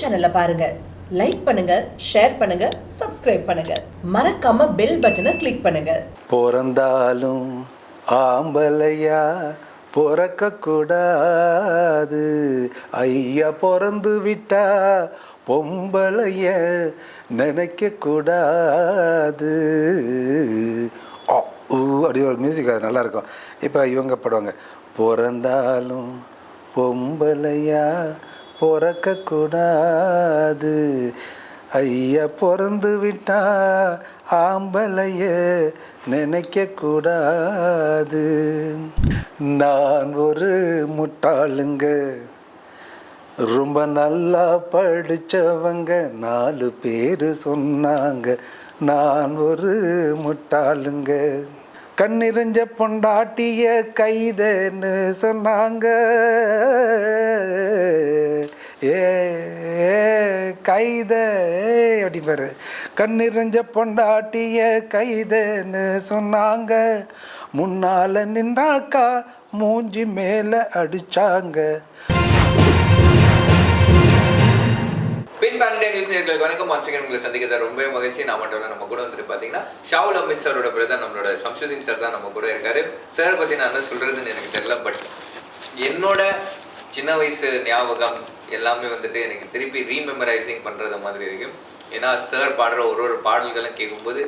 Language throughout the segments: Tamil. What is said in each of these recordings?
சேனலை பாருங்க. லைக் பண்ணுங்க ஷேர் பண்ணுங்க சப்ஸ்கிரைப் பண்ணுங்க. மறக்காம பெல் பட்டனை கிளிக் பண்ணுங்க. பிறந்தாலும் ஆம்பளையா பிறக்க கூடாது ஐயா பிறந்து விட்டா பொம்பளைய நினைக்க கூடாது ஊ, அப்படி ஒரு மியூசிக் அது நல்லா இருக்கும் இப்போ இவங்க பாடுவாங்க. பிறந்தாலும் பொம்பளையா பிறக்கக்கூடாது. ஐயா பிறந்து விட்டா ஆம்பலைய நினைக்கக்கூடாது. நான் ஒரு முட்டாளுங்க. ரொம்ப நல்லா படிச்சவங்க நாலு பேர் சொன்னாங்க. நான் ஒரு முட்டாளுங்க. கண்ணிறிஞ்ச பொண்டாட்டிய கைதன்னு சொன்னாங்க. ஏ கைத அப்படி பாரு. பொண்டாட்டிய கைதன்னு சொன்னாங்க. முன்னால நின்னாக்கா மூஞ்சி மேல அடிச்சாங்க. பின் நியூஸ் நேர்களுக்கு வணக்கம். ஒன்ஸ் உங்களை சந்திக்கிறத ரொம்ப மகிழ்ச்சி. நான் மட்டும் நம்ம கூட வந்துட்டு பாத்தீங்கன்னா ஷாவுல் அமித் சாரோட பிரதர் நம்மளோட சம்சுதீன் சார் தான் நம்ம கூட இருக்காரு. சார் பத்தி நான் என்ன சொல்றதுன்னு எனக்கு தெரியல பட் என்னோட சின்ன வயசு ஞாபகம் எல்லாமே வந்துட்டு எனக்கு திருப்பி ரீமெமரைசிங் பண்றது மாதிரி இருக்கும். ஏன்னா சார் பாடுற ஒரு ஒரு பாடல்களும் கேட்கும்போது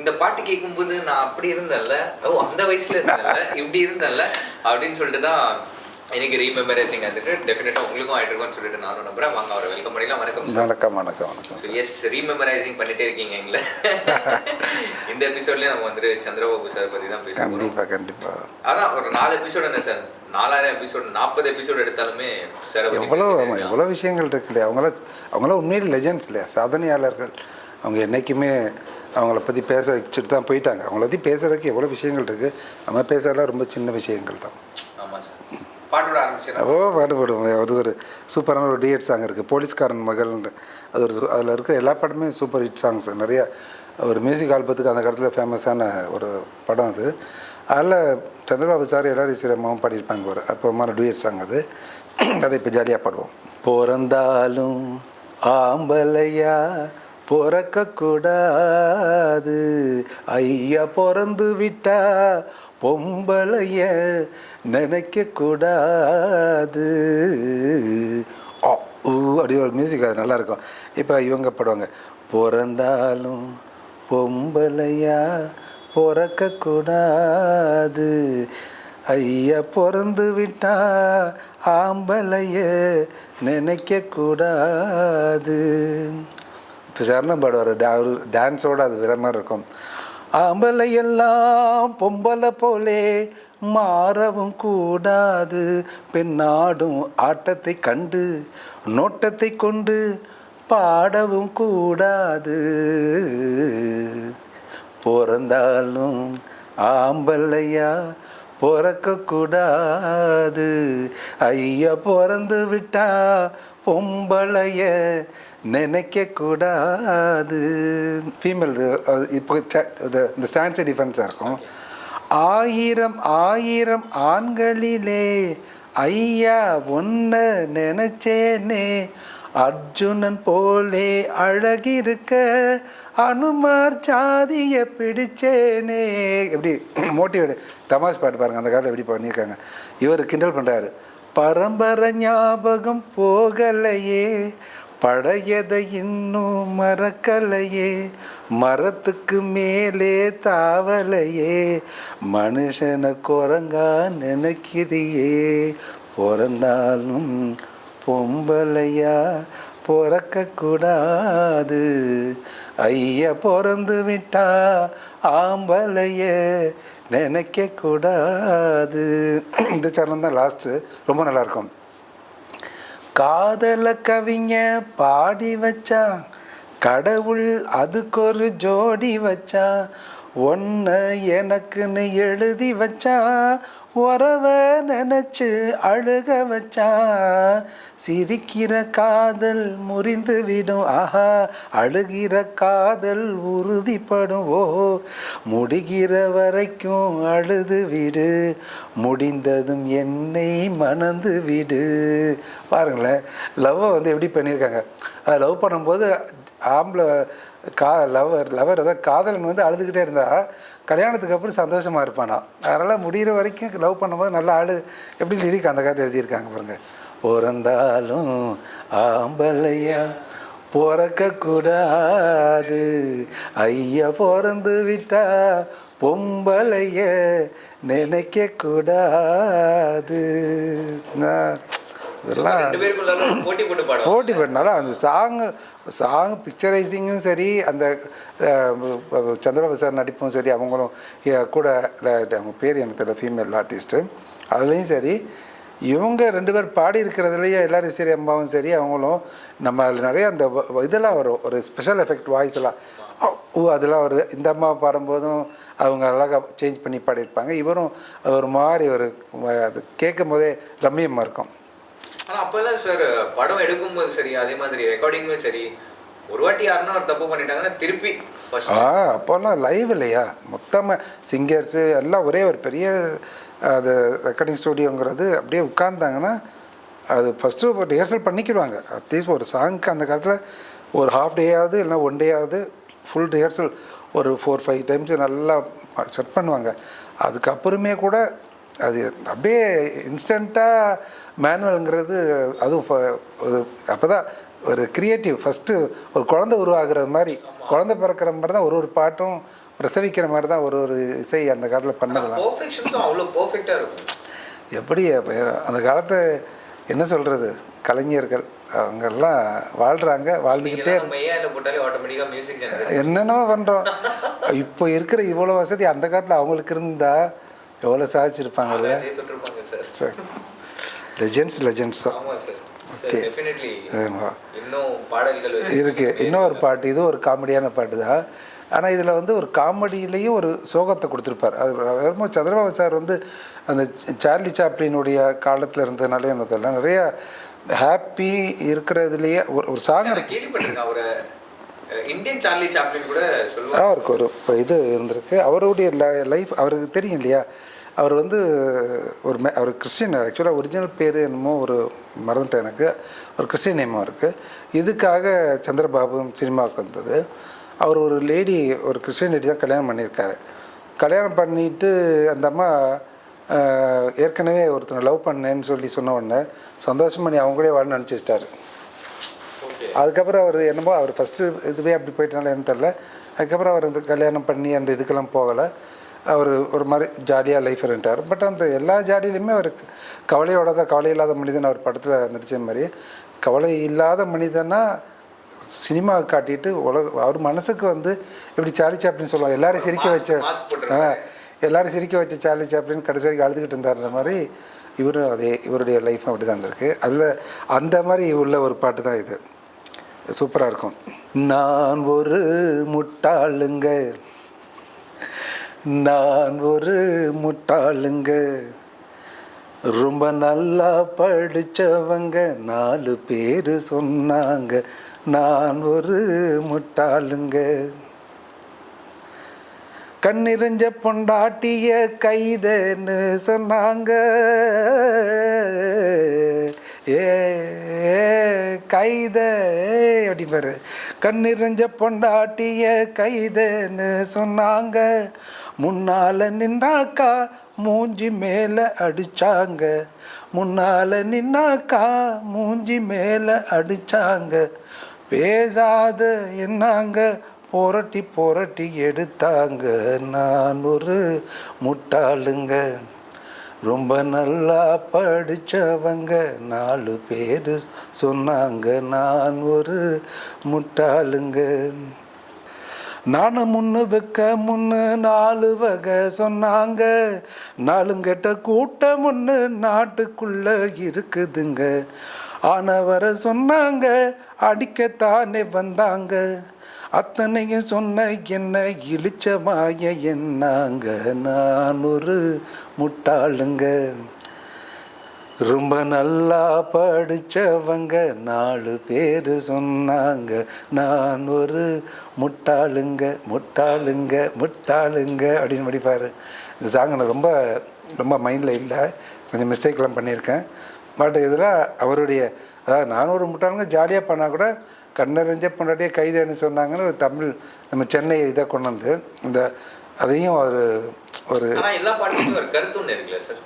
இந்த பாட்டு கேட்கும்போது நான் அப்படி இருந்தேன்ல. ஓ அந்த வயசுல இருந்தேன்ல இப்படி இருந்தேன்ல அப்படின்னு சொல்லிட்டு தான் எனக்கு ரீமெமரைசிங் ஆகிட்டு டெஃபினட்டாக உங்களுக்கும் இருக்கும்னு சொல்லிட்டு நானும் நம்புறேன். வாங்க அவரை வெல்கம் பண்ணிடலாம். வணக்கம் வணக்கம் வணக்கம் வணக்கம் எஸ் ரீமெமரைசிங் பண்ணிட்டே இருக்கீங்க எங்களை. இந்த எபிசோட்லயே நம்ம வந்துட்டு சந்திரபாபு சார் பத்தி தான் பேச போறோம். கண்டிப்பா கண்டிப்பா. அதான் ஒரு நாலு எபிசோட் என்ன சார் நாலாயிரம் எபிசோட் நாற்பது எபிசோட் எடுத்தாலுமே சார் எவ்வளோ எவ்வளோ விஷயங்கள் இருக்கு இல்லையா? அவங்கள அவங்களாம் உண்மையில் லெஜெண்ட்ஸ் இல்லையா? சாதனையாளர்கள். அவங்க என்றைக்குமே அவங்கள பற்றி பேச வச்சுட்டு தான் போயிட்டாங்க. அவங்கள பற்றி பேசுறதுக்கு எவ்வளோ விஷயங்கள் இருக்குது நம்ம பேசுறதுலாம் ரொம்ப சின்ன விஷயங்கள் தான். பாட்டு ஓ பாட்டு போடுவோம். அது ஒரு சூப்பரான ஒரு டிஎட் சாங் இருக்குது போலீஸ்காரன் மகள்ன்ற அது ஒரு அதில் இருக்கிற எல்லா பாட்டுமே சூப்பர் ஹிட் சாங்ஸ் நிறைய ஒரு மியூசிக் ஆல்பத்துக்கு அந்த காலத்தில் ஃபேமஸான ஒரு படம் அது. அதில் சந்திரபாபு சார் எல்லாரும் சிரமமாக பாடியிருப்பாங்க ஒரு அற்புதமான டூயட் சாங் அது. அதை இப்போ ஜாலியாக பாடுவோம். பிறந்தாலும் ஆம்பலையா பிறக்க கூடாது ஐயா பிறந்து விட்டா பொம்பளைய நினைக்கக்கூடாது. ஓ ஊ, அப்படி ஒரு மியூசிக் அது நல்லாயிருக்கும் இப்போ இவங்க பாடுவாங்க பிறந்தாலும் பொம்பளையா பிறக்க கூடாது ஐயா பிறந்து விட்டா ஆம்பளைய நினைக்கக்கூடாது. சரணம் பாடுவார் டா ஒரு டான்ஸோடு அது வேற மாதிரி இருக்கும். ஆம்பளை எல்லாம் பொம்பளை போலே மாறவும் கூடாது. பெண்ணாடும் ஆட்டத்தை கண்டு நோட்டத்தை கொண்டு பாடவும் கூடாது. பிறந்தாலும் ஆம்பல்லையா பிறக்கக்கூடாது. ஐயா பிறந்து விட்டா பொம்பளைய நினைக்கக்கூடாது. ஃபீமேல் இப்போ ச- இது- இந்த ஸ்டான்ஸே டிஃபரன்ஸாக இருக்கும். ஆயிரம் ஆயிரம் ஆண்களிலே ஐயா ஒன்று நினைச்சேனே. அர்ஜுனன் போலே அழகிருக்க அனுமார் சாதிய பிடிச்சேனே. எப்படி? மோட்டிவேட் தமாஷ் பாட்டு பாருங்க அந்த காலத்தில் எப்படி பண்ணியிருக்காங்க. இவர் கிண்டல் பண்ணுறாரு பரம்பரை ஞாபகம் போகலையே பழையதை இன்னும் மறக்கலையே மரத்துக்கு மேலே தாவலையே மனுஷனை குரங்கா நினைக்கிறியே பிறந்தாலும் பொம்பளையா பிறக்கக்கூடாது. ஐய ஐயா பிறந்து விட்டா ஆம்பளைய நினைக்கக்கூடாது. இந்த சரணம் தான் லாஸ்ட்டு ரொம்ப நல்லாயிருக்கும். காதல கவிஞ பாடி வச்சா கடவுள் அதுக்கு ஒரு ஜோடி வச்சா ஒன்று எனக்குன்னு எழுதி வச்சா உறவ நினச்சி அழுக வச்சா சிரிக்கிற காதல் முறிந்து விடும் ஆஹா அழுகிற காதல் உறுதிப்படும். ஓ முடிகிற வரைக்கும் அழுது விடு முடிந்ததும் என்னை மணந்து விடு பாருங்களேன் லவ்வை வந்து எப்படி பண்ணியிருக்காங்க? அதை லவ் பண்ணும்போது ஆம்பளை கா லவர் லவர் அதாவது காதலன் வந்து அழுதுகிட்டே இருந்தால் கல்யாணத்துக்கு அப்புறம் சந்தோஷமாக இருப்பானா? அதனால் முடிகிற வரைக்கும் லவ் பண்ணும்போது நல்லா ஆள் எப்படி லிரிக் அந்த காலத்தில் எழுதியிருக்காங்க பாருங்க. பிறந்தாலும் ஆம்பளையா பிறக்க கூடாது ஐயா பிறந்து விட்டா பொம்பளைய நினைக்கக்கூடாது. நான் இதெல்லாம் போட்டி போட்டு பாடுவோம் போட்டி பண்ணாலும் அந்த சாங்கு சாங் பிக்சரைசிங்கும் சரி அந்த சந்திரபாபு சார் நடிப்பும் சரி அவங்களும் கூட அவங்க பேர் எனக்கு தெரியல ஃபீமேல் ஆர்டிஸ்ட்டு அதுலேயும் சரி இவங்க ரெண்டு பேர் பாடி இருக்கிறதுலையே எல்லாரும் சரி அம்மாவும் சரி அவங்களும் நம்ம அதில் நிறைய அந்த இதெல்லாம் வரும். ஒரு ஸ்பெஷல் எஃபெக்ட் வாய்ஸ் எல்லாம். அ, ஓ அதெல்லாம் ஒரு இந்த அம்மா பாடும்போதும் அவங்க அழகாக சேஞ்ச் பண்ணி பாடியிருப்பாங்க. இவரும் ஒரு மாதிரி ஒரு அது கேட்கும் போதே ரம்மியமாக இருக்கும். ஆனால் அப்போல்லாம் சார் படம் எடுக்கும்போது சரி அதே மாதிரி ரெக்கார்டிங்கும் சரி ஒரு வாட்டி யாருன்னா ஒரு தப்பு பண்ணிட்டாங்கன்னா திருப்பி ஆ அப்போல்லாம் லைவ் இல்லையா? மொத்தமாக சிங்கர்ஸு எல்லாம் ஒரே ஒரு பெரிய அது ரெக்கார்டிங் ஸ்டூடியோங்கிறது அப்படியே உட்கார்ந்தாங்கன்னா அது ஃபஸ்ட்டு ஒரு ரிஹர்சல் பண்ணிக்கிடுவாங்க. அட்லீஸ்ட் ஒரு சாங்க்கு அந்த காலத்தில் ஒரு ஹாஃப் டேயாவது இல்லைனா ஒன் டேயாவது ஃபுல் ரிஹர்சல் ஒரு ஃபோர் ஃபைவ் டைம்ஸ் நல்லா செட் பண்ணுவாங்க. அதுக்கப்புறமே கூட அது அப்படியே இன்ஸ்டண்ட்டாக மேனுவலுங்கிறது அதுவும் அப்போ தான் ஒரு கிரியேட்டிவ் ஃபஸ்ட்டு ஒரு குழந்தை உருவாகிறது மாதிரி. குழந்தை பிறக்கிற மாதிரி தான் ஒரு ஒரு பாட்டும் பிரசவிக்கிற மாதிரி தான் ஒரு ஒரு இசை அந்த காலத்தில் பண்ணதெல்லாம். அவ்வளோ பர்ஃபெக்டாக இருக்கும். எப்படி அந்த காலத்து என்ன சொல்கிறது கலைஞர்கள் அவங்கெல்லாம் வாழ்கிறாங்க வாழ்ந்துக்கிட்டே என்னென்னவோ பண்ணுறோம் இப்போ இருக்கிற இவ்வளோ வசதி அந்த காலத்தில் அவங்களுக்கு இருந்தா எவ்வளோ சாதிச்சிருப்பாங்கல்ல தொட்டிருப்பாங்க சார். லெஜெண்ட்ஸ் லெஜெண்ட்ஸ் தான். டெஃபினெட்லி ஆமாம் இன்னும் பாடல்கள் வச்சு இருக்கு. இன்னொரு பாட்டு இது ஒரு காமெடியான பாட்டு தான். ஆனால் இதில் வந்து ஒரு காமெடியிலையும் ஒரு சோகத்தை கொடுத்துருப்பார். அது வரும்போது சந்திரபாபு சார் வந்து அந்த சார்லி சாப்ளினுடைய காலத்தில் இருந்ததுனாலே எனக்கு தெரியல. நிறைய ஹாப்பி இருக்கிறதுலையே ஒரு ஒரு சாங் ஒரு இந்தியன் சார்லி சாப்ளின் கூட அவருக்கு ஒரு இது இருந்திருக்கு. அவருடைய லைஃப் அவருக்கு தெரியும் இல்லையா? அவர் வந்து ஒரு மே அவர் கிறிஸ்டின் ஆக்சுவலாக ஒரிஜினல் பேர் என்னமோ ஒரு மறந்துட்டேன் எனக்கு. ஒரு கிறிஸ்டின் நேமாக இருக்குது இதுக்காக சந்திரபாபு சினிமாவுக்கு வந்தது. அவர் ஒரு லேடி ஒரு கிறிஸ்டின் லேடி தான் கல்யாணம் பண்ணியிருக்காரு. கல்யாணம் பண்ணிட்டு அந்த அம்மா ஏற்கனவே ஒருத்தனை லவ் பண்ணேன்னு சொல்லி சொன்ன உடனே சந்தோஷம் பண்ணி அவங்களே வாழ நினச்சிச்சிட்டாரு அதுக்கப்புறம் அவர் என்னமோ அவர் ஃபஸ்ட்டு இதுவே அப்படி போயிட்டனால என்ன தெரில அதுக்கப்புறம் அவர் வந்து கல்யாணம் பண்ணி அந்த இதுக்கெல்லாம் போகலை. அவர் ஒரு மாதிரி ஜாலியாக லைஃப் இருந்துட்டார். பட் அந்த எல்லா ஜாலியிலையுமே அவர் கவலையோட தான் கவலை இல்லாத மனிதன் அவர் படத்தில் நடித்த மாதிரி கவலை இல்லாத மனிதனா சினிமாவை காட்டிட்டு உலக அவர் மனசுக்கு வந்து இப்படி சார்லி சாப்ளின் சொல்லுவாங்க எல்லாரையும் சிரிக்க வச்ச. எல்லாரும் சிரிக்க வச்ச சார்லி சாப்ளின் கடைசி வரைக்கும் அழுதுகிட்டு இருந்தாருன்ற மாதிரி இவரும் அதே இவருடைய லைஃப் அப்படி தான் இருந்திருக்கு. அதில் அந்த மாதிரி உள்ள ஒரு பாட்டு தான் இது. சூப்பராக இருக்கும். நான் ஒரு முட்டாளுங்க. நான் ஒரு முட்டாளுங்க. ரொம்ப நல்லா படிச்சவங்க நாலு பேர் சொன்னாங்க. நான் ஒரு முட்டாளுங்க. கண்ணிறிஞ்ச பொண்டாட்டிய கைதன்னு சொன்னாங்க. ஏ கைத அப்படிம்பாரு கண்ணிறைஞ்ச பொண்டாட்டிய கைதன்னு சொன்னாங்க. முன்னால நின்னாக்கா மூஞ்சி மேல அடிச்சாங்க. முன்னால நின்னாக்கா மூஞ்சி மேல அடிச்சாங்க. பேசாத என்னாங்க? புரட்டி புரட்டி எடுத்தாங்க. நான் ஒரு முட்டாளுங்க. ரொம்ப நல்லா படிச்சவங்க நாலு பேர் சொன்னாங்க நான் ஒரு முட்டாளுங்க. நானும் முன்னு வைக்க முன்னு நாலு வகை சொன்னாங்க. நாலுங்கெட்ட கூட்டம் ஒன்று நாட்டுக்குள்ள இருக்குதுங்க. ஆனவரை சொன்னாங்க அடிக்கத்தானே வந்தாங்க. அத்தனையும் சொன்ன என்ன இழிச்சமாய என்னாங்க? நான் ஒரு முட்டாளுங்க. ரொம்ப நல்லா படிச்சவங்க நாலு பேர் சொன்னாங்க. நான் ஒரு முட்டாளுங்க முட்டாளுங்க முட்டாளுங்க அப்படின்னு படிப்பார் இந்த சாங் எனக்கு ரொம்ப ரொம்ப மைண்டில் இல்லை. கொஞ்சம் மிஸ்டேக்லாம் பண்ணியிருக்கேன். பட் இதெல்லாம் அவருடைய அதாவது நானூறு ஒரு முட்டாளுங்க ஜாலியாக பண்ணால் கூட கண்ணறிஞ்ச பொண்டாட்டியே கைதேன்னு சொன்னாங்கன்னு ஒரு தமிழ் நம்ம சென்னை இதை கொண்டு வந்து இந்த அதையும் ஒரு ஒரு கருத்து ஒண்ணு இருக்குல்ல சார்?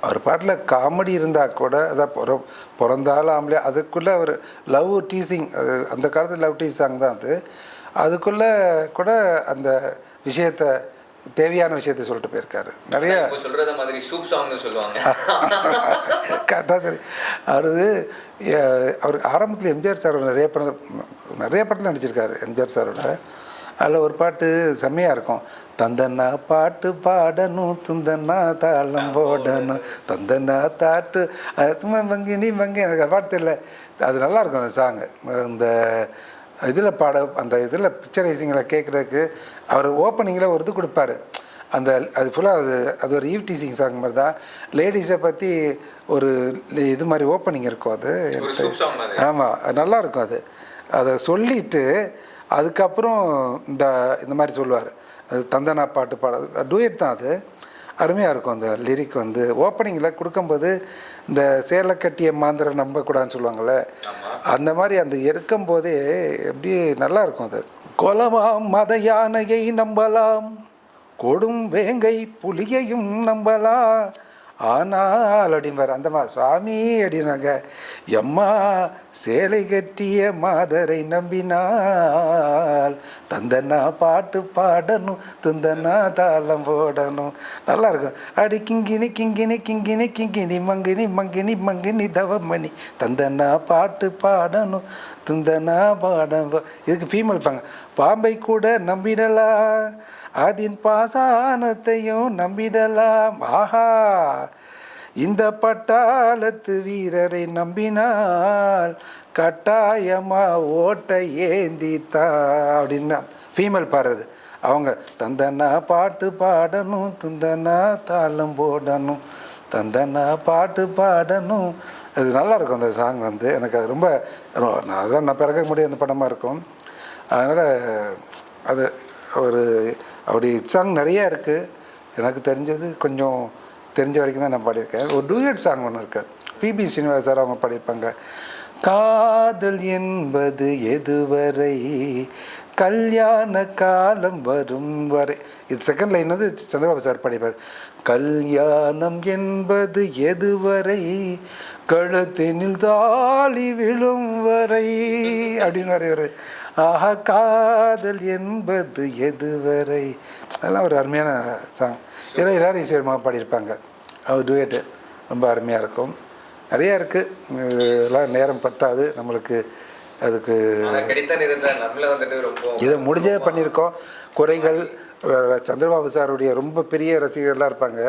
அவர் பாட்டில் காமெடி இருந்தால் கூட அதான் பிற பிறந்தாலும் ஆம்பளை அதுக்குள்ளே அவர் லவ் டீசிங் அது அந்த காலத்தில் லவ் டீ சாங் தான் அது. அதுக்குள்ளே கூட அந்த விஷயத்த தேவையான விஷயத்த சொல்லிட்டு போயிருக்காரு. நிறைய சொல்றத மாதிரி சூப் சாங்னு சொல்லுவாங்க. கரெக்டாக சரி. அஹ், அவர் ஆரம்பத்தில் எம்ஜிஆர் சார் நிறைய படம் நிறைய படத்தில் நடிச்சிருக்காரு எம்ஜிஆர் சாரோட. அதில் ஒரு பாட்டு செம்மையாக இருக்கும். தந்தன்னா பாட்டு பாடணும் துந்தன்னா தாளம் போடணும் தந்தன்னா தாட்டு அது சும்மா மங்கினி மங்கி எனக்கு அந்த பாட்டு தெரியல. அது நல்லா இருக்கும் அந்த சாங்கு இந்த இதில் பாட அந்த இதில் பிக்சரைசிங்கில் கேட்குறதுக்கு அவர் ஓப்பனிங்கில் ஒரு இது கொடுப்பாரு. அந்த அது ஃபுல்லாக அது அது ஒரு ஈவ் டீசிங் சாங் மாதிரி தான். லேடிஸை பற்றி ஒரு இது மாதிரி ஓப்பனிங் இருக்கும் அது. ஆமாம் அது நல்லா இருக்கும் அது. அதை சொல்லிட்டு அதுக்கப்புறம் இந்த இந்த மாதிரி சொல்லுவார். அது தந்தனா பாட்டு பாட டூயட் தான் அது. அருமையாக இருக்கும் அந்த லிரிக் வந்து. ஓப்பனிங்கில் கொடுக்கும்போது இந்த சேலை கட்டிய மாந்திர நம்பக்கூடாதுன்னு சொல்லுவாங்கள்ல அந்த மாதிரி அந்த எடுக்கும் போதே எப்படி நல்லா இருக்கும் அது. கொலமாம் மத யானையை நம்பலாம் கொடும் வேங்கை புலியையும் நம்பலாம் ஆனால் அப்படின்பார் அந்தம்மா சுவாமி அப்படின்னாங்க எம்மா சேலை கட்டிய மாதரை நம்பினால் தந்தனா பாட்டு பாடணும் துந்தனா தாளம் போடணும். நல்லா இருக்கும் அடி கிங்கினி கிங்கினி கிங்கினி கிங்கினி மங்கினி மங்கினி மங்கினி தவமணி. தந்தனா பாட்டு பாடணும் துந்தனா பாடம் இதுக்கு ஃபீமேல் பாங்க. பாம்பை கூட நம்பிடலாம் அதின் பாசானத்தையும் நம்பிடலாம். ஆஹா இந்த பட்டாளத்து வீரரை நம்பினால் கட்டாயமா ஓட்டை ஏந்தித்தா அப்படின்னா ஃபீமேல் பாடுறது. அவங்க தந்தனா பாட்டு பாடணும் துந்தனா தாளம் போடணும் தந்தனா பாட்டு பாடணும். அது நல்லா இருக்கும் அந்த சாங் வந்து. எனக்கு அது ரொம்ப நான் அதெல்லாம் நான் பிறக்க முடியாது அந்த படமாக இருக்கும். அதனால் அது ஒரு அப்படி சாங் நிறையா இருக்குது எனக்கு தெரிஞ்சது கொஞ்சம் தெரிஞ்ச வரைக்கும் தான் நான் பாடியிருக்கேன். ஒரு டூயட் சாங் ஒன்று இருக்கார் பிபி ஸ்ரீனிவாஸ் சார் அவங்க பாடியிருப்பாங்க. காதல் என்பது எதுவரை? கல்யாண காலம் வரும் வரை. இது செகண்ட் லைன் வந்து சந்திரபாபு சார் பாடிப்பார் கல்யாணம் என்பது எதுவரை? கழுத்தினில் தாலி விழும் வரை. அப்படின்னு வரைவர் ஆஹா காதல் என்பது எதுவரை? அதெல்லாம் ஒரு அருமையான சாங் இதெல்லாம் எல்லாரும் ஈஸ்வரமாக பாடியிருப்பாங்க. அவர் டூயட்டு ரொம்ப அருமையாக இருக்கும். நிறையா இருக்குது இதெல்லாம் நேரம் பத்தாது. நம்மளுக்கு அதுக்கு இதை முடிஞ்சே பண்ணியிருக்கோம். குறைகள் சந்திரபாபு சாருடைய ரொம்ப பெரிய ரசிகர்கள்லாம் இருப்பாங்க.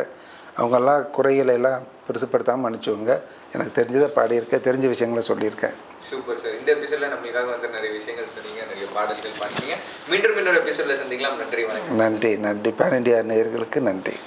அவங்கெல்லாம் குறைகளை எல்லாம் பெருசுப்படுத்தாமல் மன்னிச்சுவங்க எனக்கு தெரிஞ்சதை பாடியிருக்கேன் தெரிஞ்ச விஷயங்களை சொல்லியிருக்கேன். சூப்பர் சார் இந்த எபிசோட்ல நம்மளுக்காக வந்து நிறைய விஷயங்கள் சொன்னீங்க நிறைய பாடல்கள் பாடுறீங்க மீண்டும் இன்னொரு எபிசோட்ல சந்திக்கலாம். நன்றி வணக்கம். நன்றி நன்றி. பேன் இண்டியா நேயர்களுக்கு நன்றி.